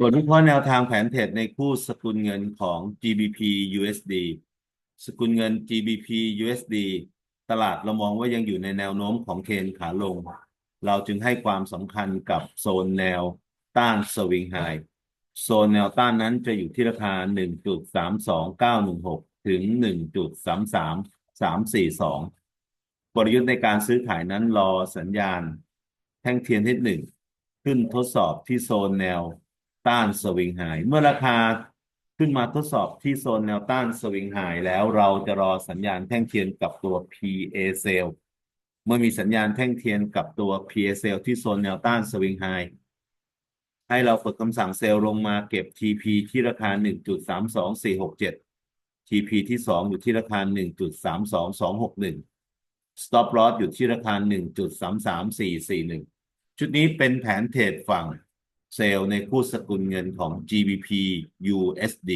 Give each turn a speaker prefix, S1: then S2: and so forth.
S1: บทวิเคราะห์แนวทางแผนเทรดในคู่สกุลเงินของ GBP USD สกุลเงิน GBP USD ตลาดเรามองว่ายังอยู่ในแนวโน้มของเทรนขาลง เราจึงให้ความสำคัญกับโซนแนวต้านสวิงไฮโซนแนวต้านนั้นจะอยู่ที่ราคา 1.32916 ถึง 1.33342กลยุทธ์ในการซื้อขายนั้นรอสัญญาณ แท่งเทียนที่หนึ่งขึ้นทดสอบที่โซนแนว ต้านสวิงไฮเมื่อราคาขึ้นมาทดสอบที่โซนแนวต้านสวิงไฮแล้วเราจะรอสัญญาณแท่งเทียนกับตัว PA Cell เมื่อมีสัญญาณแท่งเทียนกับตัว PA Cell ที่โซนแนวต้านสวิงไฮให้เรากดคำสั่งเซลล์ลงมาเก็บ TP ที่ราคา 1.32467 TP ที่สองอยู่ที่ราคา 1.32261 Stop Loss อยู่ที่ราคา 1.33441 ชุดนี้เป็นแผนเทรดฝั่ง เซลล์ในคู่สกุลเงินของ GBP USD